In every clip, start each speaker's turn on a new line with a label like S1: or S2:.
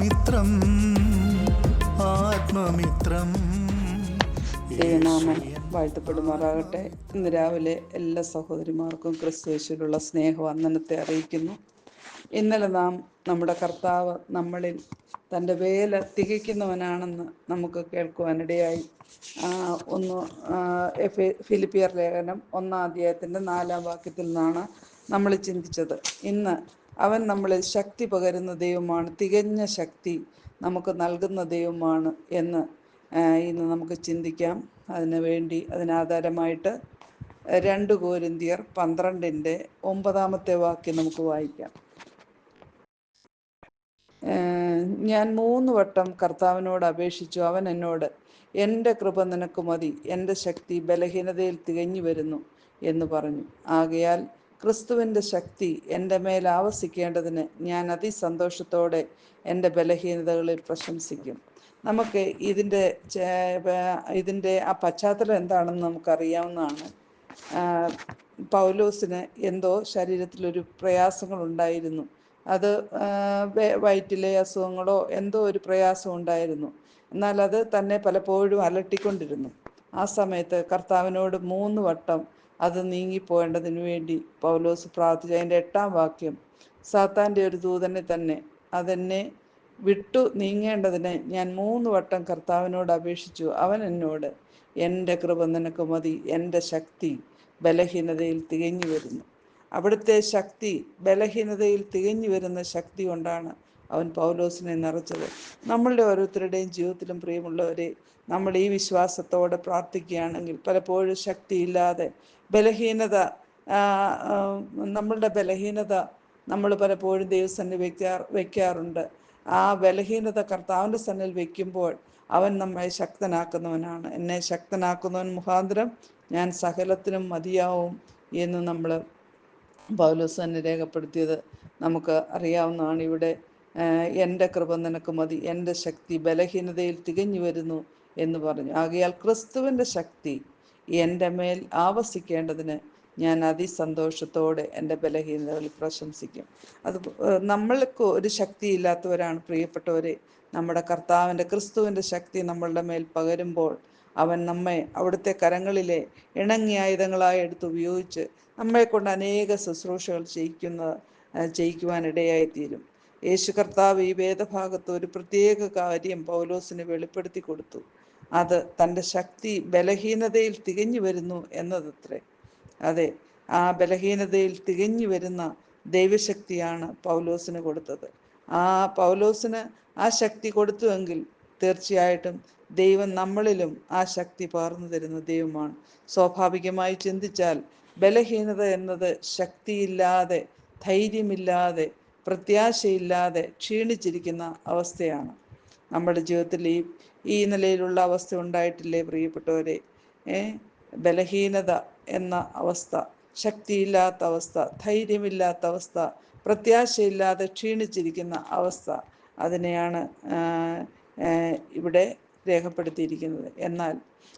S1: ആത്മമിത്രം ആത്മമിത്രം.
S2: ദൈവനാമം വാഴ്ത്തപ്പെടുമാറാകട്ടെ. ഇന്ന് രാവിലെ എല്ലാ സഹോദരിമാർക്കും ക്രിസ്തുവേശുവിലുള്ള സ്നേഹവന്ദനത്തെ അറിയിക്കുന്നു. ഇന്നലെ നാം നമ്മുടെ കർത്താവ് നമ്മളിൽ തന്റെ വേല തികയ്ക്കുന്നവനാണെന്ന് നമുക്ക് കേൾക്കുവാനിടയായി. ഒന്ന് ഫിലിപ്പിയർ ലേഖനം ഒന്നാം അധ്യായത്തിന്റെ നാലാം വാക്യത്തിൽ നിന്നാണ് നമ്മൾ ചിന്തിച്ചത്. ഇന്ന് അവൻ നമ്മളിൽ ശക്തി പകരുന്ന ദൈവമാണ്. തികഞ്ഞ ശക്തി നമുക്ക് നൽകുന്ന ദൈവമാണ് എന്ന് ഇന്ന് നമുക്ക് ചിന്തിക്കാം. അതിനു വേണ്ടി അതിനാധാരമായിട്ട് രണ്ട് കോരിന്തിയർ പന്ത്രണ്ടിന്റെ ഒമ്പതാമത്തെ വാക്യം നമുക്ക് വായിക്കാം. ഞാൻ മൂന്ന് വട്ടം കർത്താവിനോട് അപേക്ഷിച്ചു. അവൻ എന്നോട് എന്റെ കൃപ നിനക്ക് മതി. എന്റെ ശക്തി ബലഹീനതയിൽ തികഞ്ഞു വരുന്നു എന്ന് പറഞ്ഞു. ആകയാൽ ക്രിസ്തുവിന്റെ ശക്തി എന്റെ മേൽ ആവസിക്കേണ്ടതിന് ഞാൻ അതിസന്തോഷത്തോടെ എന്റെ ബലഹീനതകളിൽ പ്രശംസിക്കും. നമുക്ക് ഇതിന്റെ ഇതിന്റെ ആ പശ്ചാത്തലം എന്താണെന്ന് നമുക്കറിയാവുന്നതാണ്. പൗലോസിന് എന്തോ ശരീരത്തിലൊരു പ്രയാസങ്ങളുണ്ടായിരുന്നു. അത് വയറ്റിലെ അസുഖങ്ങളോ എന്തോ ഒരു പ്രയാസം ഉണ്ടായിരുന്നു. എന്നാൽ അത് തന്നെ പലപ്പോഴും അലട്ടിക്കൊണ്ടിരുന്നു. ആ സമയത്ത് കർത്താവിനോട് മൂന്ന് വട്ടം അത് നീങ്ങിപ്പോകേണ്ടതിന് വേണ്ടി പൗലോസ് പ്രാർത്ഥിച്ചു. അതിന്റെ എട്ടാം വാക്യം സാത്താന്റെ ഒരു ദൂതനെ തന്നെ അതെന്നെ വിട്ടു നീങ്ങേണ്ടതിന് ഞാൻ മൂന്ന് വട്ടം കർത്താവിനോട് അപേക്ഷിച്ചു. അവൻ എന്നോട് എന്റെ കൃപ നിനക്ക് മതി എന്റെ ശക്തി ബലഹീനതയിൽ തികഞ്ഞു വരുന്നു. അവിടുത്തെ ശക്തി ബലഹീനതയിൽ തികഞ്ഞു വരുന്ന ശക്തി കൊണ്ടാണ് അവൻ പൗലോസിനെ നിറച്ചത്. നമ്മളുടെ ഓരോരുത്തരുടെയും ജീവിതത്തിലും പ്രിയമുള്ളവരെ നമ്മൾ ഈ വിശ്വാസത്തോടെ പ്രാർത്ഥിക്കുകയാണെങ്കിൽ പലപ്പോഴും ശക്തിയില്ലാതെ ബലഹീനത നമ്മളുടെ ബലഹീനത നമ്മൾ പലപ്പോഴും ദൈവസന്നിധി വയ്ക്കാ വയ്ക്കാറുണ്ട് ആ ബലഹീനത കർത്താവിന്റെ സന്നിൽ വയ്ക്കുമ്പോൾ അവൻ നമ്മെ ശക്തനാക്കുന്നവനാണ്. എന്നെ ശക്തനാക്കുന്നവൻ മുഖാന്തരം ഞാൻ സകലത്തിനും മതിയാവും എന്ന് നമ്മൾ പൗലോസ് തന്നെ രേഖപ്പെടുത്തിയത് നമുക്ക് അറിയാവുന്നതാണ്. ഇവിടെ എന്റെ കൃപ നിനക്ക് മതി എന്റെ ശക്തി ബലഹീനതയിൽ തികഞ്ഞു വരുന്നു എന്ന് പറഞ്ഞു. ആകയാൽ ക്രിസ്തുവിന്റെ ശക്തി എന്റെ മേൽ ആവസിക്കേണ്ടതിന് ഞാൻ അതിസന്തോഷത്തോടെ എന്റെ ബലഹീനതകളിൽ പ്രശംസിക്കും. അത് നമ്മൾക്ക് ഒരു ശക്തി ഇല്ലാത്തവരാണ് പ്രിയപ്പെട്ടവരെ. നമ്മുടെ കർത്താവിന്റെ ക്രിസ്തുവിന്റെ ശക്തി നമ്മളുടെ മേൽ പകരുമ്പോൾ അവൻ നമ്മെ അവിടുത്തെ കരങ്ങളിലെ ഇണങ്ങിയ ആയുധങ്ങളായി എടുത്ത് ഉപയോഗിച്ച് നമ്മെ കൊണ്ട് അനേക ശുശ്രൂഷകൾ ചെയ്യിക്കുന്ന ചെയ്യിക്കുവാനിടയായിത്തീരും. യേശു കർത്താവ് ഈ വേദഭാഗത്ത് ഒരു പ്രത്യേക കാര്യം പൗലോസിന് വെളിപ്പെടുത്തി കൊടുത്തു. അത് തന്റെ ശക്തി ബലഹീനതയിൽ തികഞ്ഞു വരുന്നു എന്നതത്രേ. അതെ ആ ബലഹീനതയിൽ തികഞ്ഞു വരുന്ന ദൈവശക്തിയാണ് പൗലോസിന് കൊടുത്തത്. ആ പൗലോസിന് ആ ശക്തി കൊടുത്തുവെങ്കിൽ തീർച്ചയായിട്ടും ദൈവം നമ്മളിലും ആ ശക്തി പകർന്നു തരുന്ന ദൈവമാണ്. സ്വാഭാവികമായി ചിന്തിച്ചാൽ ബലഹീനത എന്നത് ശക്തിയില്ലാതെ ധൈര്യമില്ലാതെ പ്രത്യാശയില്ലാതെ ക്ഷീണിച്ചിരിക്കുന്ന അവസ്ഥയാണ് നമ്മുടെ ജീവിതത്തിൽ ഈ ഈ നിലയിലുള്ള അവസ്ഥ ഉണ്ടായിട്ടില്ലേ പ്രിയപ്പെട്ടവരെ? ഏ? ബലഹീനത എന്ന അവസ്ഥ ശക്തിയില്ലാത്ത അവസ്ഥ ധൈര്യമില്ലാത്ത അവസ്ഥ പ്രത്യാശയില്ലാതെ ക്ഷീണിച്ചിരിക്കുന്ന അവസ്ഥ അതിനെയാണ് ഇവിടെ രേഖപ്പെടുത്തിയിരിക്കുന്നത്. എന്നാൽ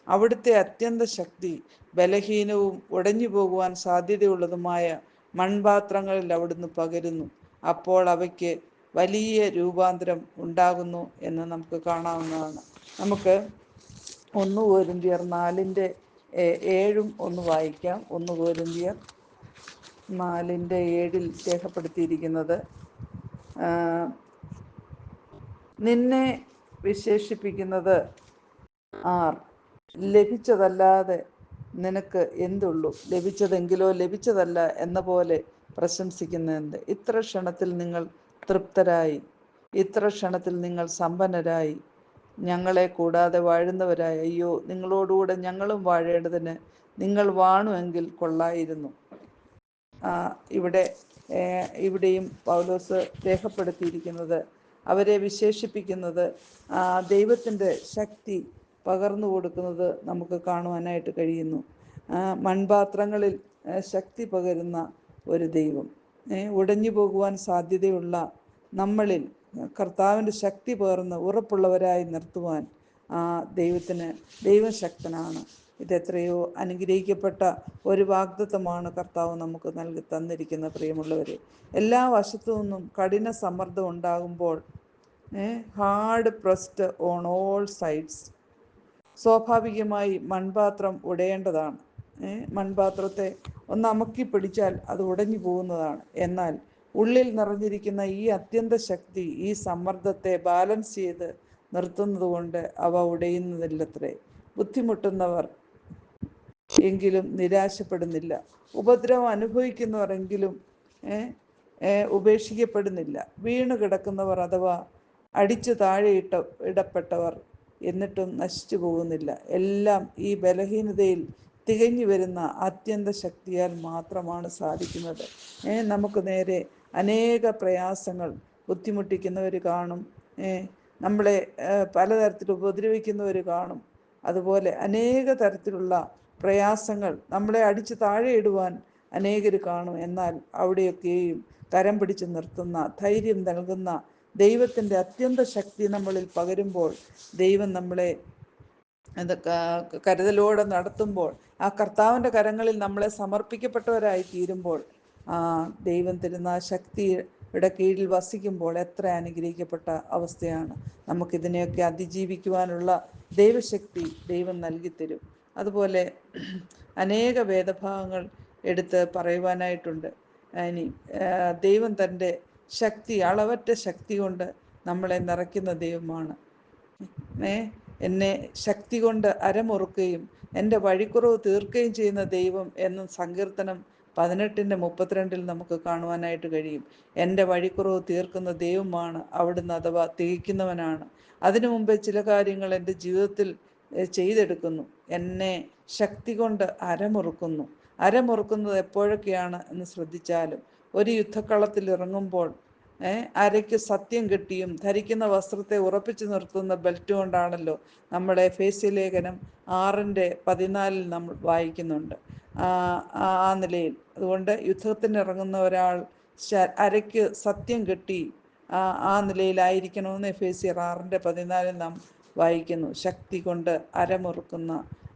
S2: അവിടുത്തെ അത്യന്ത ശക്തി ബലഹീനവും ഉടഞ്ഞു പോകുവാൻ സാധ്യതയുള്ളതുമായ മൺപാത്രങ്ങളിൽ അവിടുന്ന് പകരുന്നു. അപ്പോൾ അവയ്ക്ക് വലിയ രൂപാന്തരം ഉണ്ടാകുന്നു എന്ന് നമുക്ക് കാണാവുന്നതാണ്. നമുക്ക് ഒന്ന് കോരിന്തിയർ നാലിന്റെ ഏഴും ഒന്ന് വായിക്കാം. ഒന്ന് കോരിന്തിയർ നാലിന്റെ ഏഴിൽ രേഖപ്പെടുത്തിയിരിക്കുന്നത് നിന്നെ വിശേഷിപ്പിക്കുന്നത് ആർ? ലഭിച്ചതല്ലാതെ നിനക്ക് എന്തുള്ളൂ? ലഭിച്ചതെങ്കിലോ? ലഭിച്ചതല്ല എന്ന പോലെ പ്രശംസിക്കുന്നതെന്ത് ഇത്ര ക്ഷണത്തിൽ നിങ്ങൾ തൃപ്തരായി. ഇത്ര ക്ഷണത്തിൽ നിങ്ങൾ സമ്പന്നരായി. ഞങ്ങളെ കൂടാതെ വാഴുന്നവരായി. അയ്യോ നിങ്ങളോടുകൂടെ ഞങ്ങളും വാഴേണ്ടതിന് നിങ്ങൾ വാണുവെങ്കിൽ കൊള്ളായിരുന്നു. ഇവിടെ ഇവിടെയും പൗലോസ് രേഖപ്പെടുത്തിയിരിക്കുന്നത് അവരെ വിശേഷിപ്പിക്കുന്നത് ദൈവത്തിന്റെ ശക്തി പകർന്നു കൊടുക്കുന്നത് നമുക്ക് കാണുവാനായിട്ട് കഴിയുന്നു. മൺപാത്രങ്ങളിൽ ശക്തി പകരുന്ന ഒരു ദൈവം. ഉടഞ്ഞു പോകുവാൻ സാധ്യതയുള്ള നമ്മളിൽ കർത്താവിന്റെ ശക്തി പേർന്ന് ഉറപ്പുള്ളവരായി നിർത്തുവാൻ ആ ദൈവത്തിന് ദൈവശക്തനാണ്. ഇതെത്രയോ അനുഗ്രഹിക്കപ്പെട്ട ഒരു വാഗ്ദത്വമാണ് കർത്താവ് നമുക്ക് നൽകി തന്നിരിക്കുന്ന പ്രിയമുള്ളവരെ. എല്ലാ വശത്തു നിന്നും കഠിന സമ്മർദ്ദം ഉണ്ടാകുമ്പോൾ hard pressed on all sides. സ്വാഭാവികമായി മൺപാത്രം ഉടയേണ്ടതാണ്. മൺപാത്രത്തെ ഒന്ന് അമക്കി പിടിച്ചാൽ അത് ഉടഞ്ഞു പോകുന്നതാണ്. എന്നാൽ ഉള്ളിൽ നിറഞ്ഞിരിക്കുന്ന ഈ അത്യന്ത ശക്തി ഈ സമ്മർദ്ദത്തെ ബാലൻസ് ചെയ്ത് നിർത്തുന്നത് കൊണ്ട് അവ ഉടയുന്നതില്ലത്രേ. ബുദ്ധിമുട്ടുന്നവർ എങ്കിലും നിരാശപ്പെടുന്നില്ല. ഉപദ്രവം അനുഭവിക്കുന്നവരെങ്കിലും ഉപേക്ഷിക്കപ്പെടുന്നില്ല. വീണു കിടക്കുന്നവർ അഥവാ അടിച്ചു താഴെ ഇട്ട ഇടപ്പെട്ടവർ എന്നിട്ടും നശിച്ചു പോകുന്നില്ല. എല്ലാം ഈ ബലഹീനതയിൽ തികഞ്ഞു വരുന്ന അത്യന്ത ശക്തിയാൽ മാത്രമാണ് സാധിക്കുന്നത്. നമുക്ക് നേരെ അനേക പ്രയാസങ്ങൾ ബുദ്ധിമുട്ടിക്കുന്നവർ കാണും. നമ്മളെ പലതരത്തിൽ ഉപദ്രവിക്കുന്നവർ കാണും. അതുപോലെ അനേക തരത്തിലുള്ള പ്രയാസങ്ങൾ നമ്മളെ അടിച്ച് താഴെ ഇടുവാൻ അനേകർ കാണും. എന്നാൽ അവിടെയൊക്കെയും കരം പിടിച്ച് നിർത്തുന്ന ധൈര്യം നൽകുന്ന ദൈവത്തിന്റെ അത്യന്ത ശക്തി നമ്മളിൽ പകരുമ്പോൾ ദൈവം നമ്മളെ അത് കരുതലോടെ നടത്തുമ്പോൾ ആ കർത്താവിന്റെ കരങ്ങളിൽ നമ്മളെ സമർപ്പിക്കപ്പെട്ടവരായി തീരുമ്പോൾ ആ ദൈവം തരുന്ന ശക്തിയുടെ കീഴിൽ വസിക്കുമ്പോൾ എത്ര അനുഗ്രഹിക്കപ്പെട്ട അവസ്ഥയാണ്. നമുക്കിതിനെയൊക്കെ അതിജീവിക്കുവാനുള്ള ദൈവശക്തി ദൈവം നൽകിത്തരും. അതുപോലെ അനേക വേദഭാഗങ്ങൾ എടുത്ത് പറയുവാനായിട്ടുണ്ട്. ഇനി ദൈവം തന്റെ ശക്തി അളവറ്റ ശക്തി കൊണ്ട് നമ്മളെ നിറയ്ക്കുന്ന ദൈവമാണ്. ഏ എന്നെ ശക്തി കൊണ്ട് അരമുറുക്കുകയും എന്റെ വഴിക്കുറവ് തീർക്കുകയും ചെയ്യുന്ന ദൈവം എന്ന സങ്കീർത്തനം പതിനെട്ടിന്റെ മുപ്പത്തിരണ്ടിൽ നമുക്ക് കാണുവാനായിട്ട് കഴിയും. എന്റെ വഴിക്കുറവ് തീർക്കുന്ന ദൈവമാണ് അവിടുന്ന് അഥവാ തികയ്ക്കുന്നവനാണ് അതിനു മുമ്പേ ചില കാര്യങ്ങൾ എന്റെ ജീവിതത്തിൽ ചെയ്തെടുക്കുന്നു. എന്നെ ശക്തി കൊണ്ട് അരമുറുക്കുന്നു. അരമുറുക്കുന്നത് എപ്പോഴൊക്കെയാണ് എന്ന് ശ്രദ്ധിച്ചാലും ഒരു യുദ്ധക്കളത്തിൽ ഇറങ്ങുമ്പോൾ അരയ്ക്ക് സത്യം കിട്ടിയും ധരിക്കുന്ന വസ്ത്രത്തെ ഉറപ്പിച്ചു നിർത്തുന്ന ബെൽറ്റ് കൊണ്ടാണല്ലോ ഫേസ്യ ലേഖനം ആറിന്റെ പതിനാലിൽ നമ്മൾ വായിക്കുന്നുണ്ട്. ആ നിലയിൽ. അതുകൊണ്ട് യുദ്ധത്തിന് ഇറങ്ങുന്ന ഒരാൾ അരയ്ക്ക് സത്യം കിട്ടി ആ നിലയിലായിരിക്കണമെന്ന് എഫ് എ സി ആറിന്റെ പതിനാലിൽ നാം വായിക്കുന്നു. ശക്തി കൊണ്ട് അരമുറുക്കുന്ന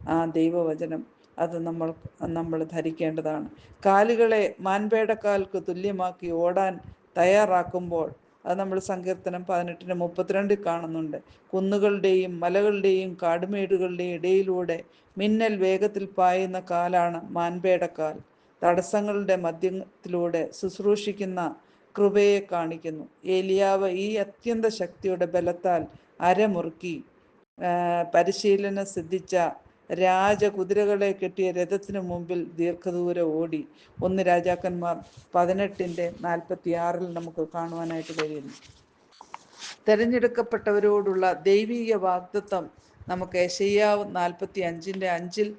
S2: ആ ദൈവവചനം അത് നമ്മൾ നമ്മൾ ധരിക്കേണ്ടതാണ്. കാലുകളെ മാൻപേടക്കാൽക്ക് തുല്യമാക്കി ഓടാൻ തയ്യാറാക്കുമ്പോൾ അത് നമ്മൾ സങ്കീർത്തനം പതിനെട്ടിന് മുപ്പത്തിരണ്ടിൽ കാണുന്നുണ്ട്. കുന്നുകളുടെയും മലകളുടെയും കാടുമേടുകളുടെയും ഇടയിലൂടെ മിന്നൽ വേഗത്തിൽ പായുന്ന കാലാണ് മാൻപേടക്കാൽ. തടസ്സങ്ങളുടെ മധ്യത്തിലൂടെ ശുശ്രൂഷിക്കുന്ന കൃപയെ കാണിക്കുന്നു. ഏലിയാവ് ഈ അത്യന്ത ശക്തിയുടെ ബലത്താൽ അരമുറുക്കി പരിശീലനം സിദ്ധിച്ച രാജകുതിരകളെ കെട്ടിയ രഥത്തിനു മുമ്പിൽ ദീർഘദൂരം ഓടി. ഒന്ന് രാജാക്കന്മാർ പതിനെട്ടിന്റെ നാൽപ്പത്തി ആറിൽ നമുക്ക് കാണുവാനായിട്ട് കഴിയുന്നു. തെരഞ്ഞെടുക്കപ്പെട്ടവരോടുള്ള ദൈവീക വാഗ്ദത്വം നമുക്ക് യശയ്യാവ് നാൽപ്പത്തി അഞ്ചിന്റെ അഞ്ചിൽ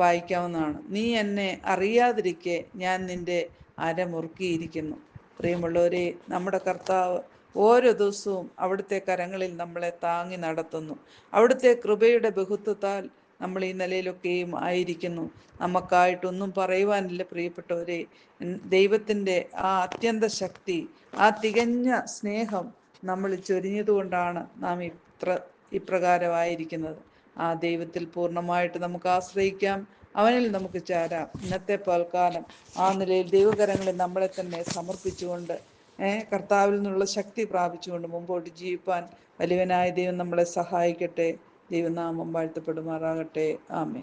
S2: വായിക്കാവുന്നതാണ്. നീ എന്നെ അറിയാതിരിക്കെ ഞാൻ നിന്റെ അരമുറുക്കിയിരിക്കുന്നു പ്രിയമുള്ളവരെ നമ്മുടെ കർത്താവ് ഓരോ ദിവസവും അവിടുത്തെ കരങ്ങളിൽ നമ്മളെ താങ്ങി നടത്തുന്നു. അവിടുത്തെ കൃപയുടെ ബഹുത്വത്താൽ നമ്മൾ ഈ നിലയിലൊക്കെയും ആയിരിക്കുന്നു. നമുക്കായിട്ടൊന്നും പറയുവാനില്ല പ്രിയപ്പെട്ടവരെ. ദൈവത്തിന്റെ ആ അത്യന്ത ശക്തി ആ തികഞ്ഞ സ്നേഹം നമ്മൾ ചൊരിഞ്ഞതുകൊണ്ടാണ് നാം ഇത്ര ഇപ്രകാരമായിരിക്കുന്നത്. ആ ദൈവത്തിൽ പൂർണമായിട്ട് നമുക്ക് ആശ്രയിക്കാം. അവനിൽ നമുക്ക് ചേരാം. ഇന്നത്തെ പൽക്കാലം ആ നിലയിൽ ദൈവകരങ്ങളിൽ നമ്മളെ തന്നെ സമർപ്പിച്ചുകൊണ്ട് കർത്താവിൽ നിന്നുള്ള ശക്തി പ്രാപിച്ചുകൊണ്ട് മുമ്പോട്ട് ജീവിപ്പാൻ വലിയവനായ ദൈവം നമ്മളെ സഹായിക്കട്ടെ. ദൈവനാമം വാഴ്ത്തപ്പെടുമാറാകട്ടെ. ആമേ